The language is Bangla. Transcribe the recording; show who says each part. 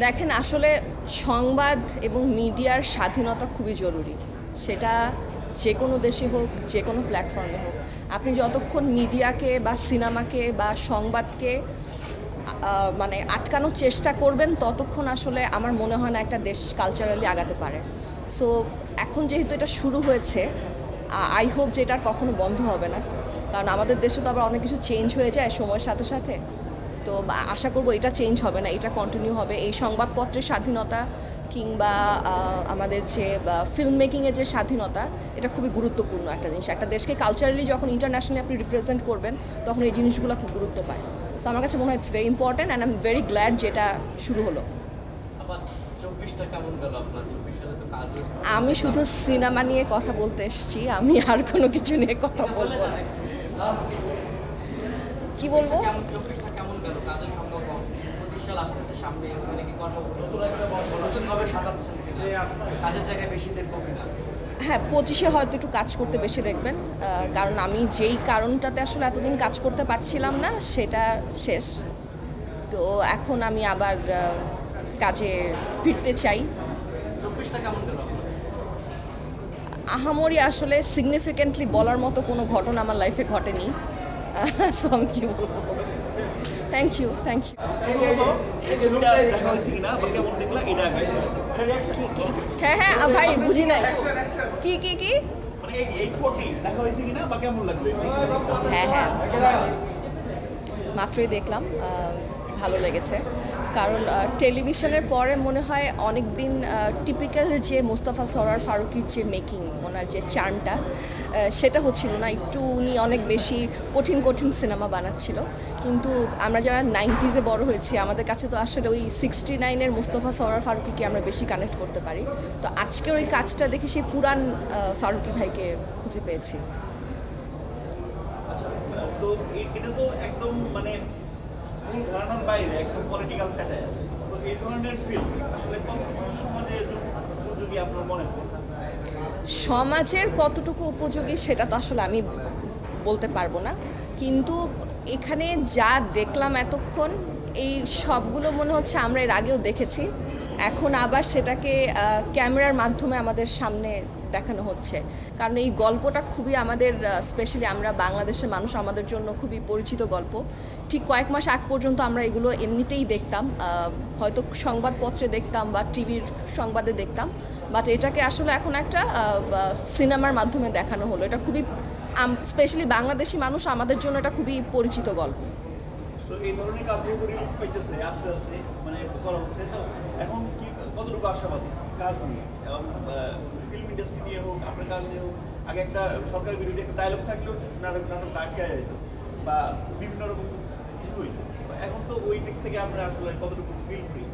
Speaker 1: দেখেন, আসলে সংবাদ এবং মিডিয়ার স্বাধীনতা খুবই জরুরি। সেটা যে কোনো দেশে হোক, যে কোনো প্ল্যাটফর্মে হোক। আপনি যতক্ষণ মিডিয়াকে বা সিনেমাকে বা সংবাদকে মানে আটকানোর চেষ্টা করবেন, ততক্ষণ আসলে আমার মনে হয় না একটা দেশ কালচারালি আগাতে পারে। সো এখন যেহেতু এটা শুরু হয়েছে আই হোপ যে এটা কখনো বন্ধ হবে না। কারণ আমাদের দেশে তো আবার অনেক কিছু চেঞ্জ হয়ে যায় সময়ের সাথে সাথে। তো বা- আশা করব এটা চেঞ্জ হবে না এটা কন্টিনিউ হবে। এই সংবাদপত্রের স্বাধীনতা কিংবা আমাদের যে ফিল্ম মেকিংয়ের যে স্বাধীনতা এটা খুবই গুরুত্বপূর্ণ একটা জিনিস। একটা দেশকে কালচারালি যখন ইন্টারন্যাশনালি আপনি রিপ্রেজেন্ট করবেন তখন এই জিনিসগুলো খুব গুরুত্ব পায়। সো আমার কাছে মনে হয় it's very important and I am very glad যেটা শুরু হলো। আমি শুধু সিনেমা নিয়ে কথা বলতে এসেছি আমি আর কোনো কিছু নিয়ে কথা বলব না। কি বলব?
Speaker 2: কিনা?
Speaker 1: হ্যাঁ পঁচিশে হয়তো একটু কাজ করতে বেশি দেখবেন। কারণ আমি যেই কারণটাতে আসলে এতদিন কাজ করতে পারছিলাম না সেটা শেষ। তো এখন আমি আবার কাজে ফিরতে চাই। আহামরি আসলে সিগনিফিকেন্টলি বলার মতো কোনো ঘটনা আমার লাইফে ঘটেনি। সো আমি কি বলবো থ্যাংক ইউ থ্যাংক ইউ
Speaker 3: এই ছবিটা দেখা হয়েছে কিনা বা কেমন দেখলা এটা আগে
Speaker 1: হ্যাঁ হ্যাঁ আ, ভাই বুঝি নাই কি কি কি
Speaker 3: মানে এই এইট ফোরটি দেখা হয়েছে কিনা বা কেমন লাগলো
Speaker 1: হ্যাঁ হ্যাঁ মাত্রই দেখলাম আহ, ভালো লেগেছে। কারণ টেলিভিশনের পরে মনে হয় অনেক দিন টিপিক্যাল যে মোস্তফা সরার ফারুকির যে মেকিং ওনার যে চার্মটা সেটা হচ্ছিল না। একটু উনি অনেক বেশি কঠিন কঠিন সিনেমা বানাচ্ছিল। কিন্তু আমরা যারা নাইনটিজে বড় হয়েছি, আমাদের কাছে তো আসলে ওই সিক্সটি নাইনের মোস্তফা সরার ফারুকিকে আমরা বেশি কানেক্ট করতে পারি। তো আজকের ওই কাজটা দেখে সেই পুরান ফারুকি ভাইকে খুঁজে পেয়েছি।
Speaker 3: আচ্ছা তো একদম মানে সমাজের
Speaker 1: কতটুকু উপযোগী সেটা তো আসলে আমি বলতে পারব না। কিন্তু এখানে যা দেখলাম এতক্ষণ, এই সবগুলো মনে হচ্ছে আমরা এর আগেও দেখেছি। এখন আবার সেটাকে ক্যামেরার মাধ্যমে আমাদের সামনে দেখানো হচ্ছে। কারণ এই গল্পটা খুবই আমাদের স্পেশালি আমরা বাংলাদেশের মানুষ, আমাদের জন্য খুবই পরিচিত গল্প। ঠিক কয়েক মাস আগ পর্যন্ত আমরা এগুলো এমনিতেই দেখতাম হয়তো সংবাদপত্রে দেখতাম বা টিভির সংবাদে দেখতাম। বাট এটাকে আসলে এখন একটা সিনেমার মাধ্যমে দেখানো হলো। এটা খুবই স্পেশালি বাংলাদেশি মানুষ, আমাদের জন্য এটা খুবই পরিচিত গল্প।
Speaker 3: তো এই ধরনের কাজ যেহেতু রিলিজ পাইতেছে, আস্তে আস্তে মানে করা হচ্ছে, তো এখন কি, কতটুকু আশাবাদী কাজ নিয়ে? এবং ফিল্ম ইন্ডাস্ট্রি নিয়ে হোক, আপনার কাজ নিয়ে হোক, আগে একটা সরকার বিরুদ্ধে একটা ডায়লগ থাকলেও নাটক নাটক আটকে যেত বা বিভিন্ন রকম কিছু হইতো। এখন তো ওই দিক থেকে আমরা আসলে কতটুকু ফিল করি?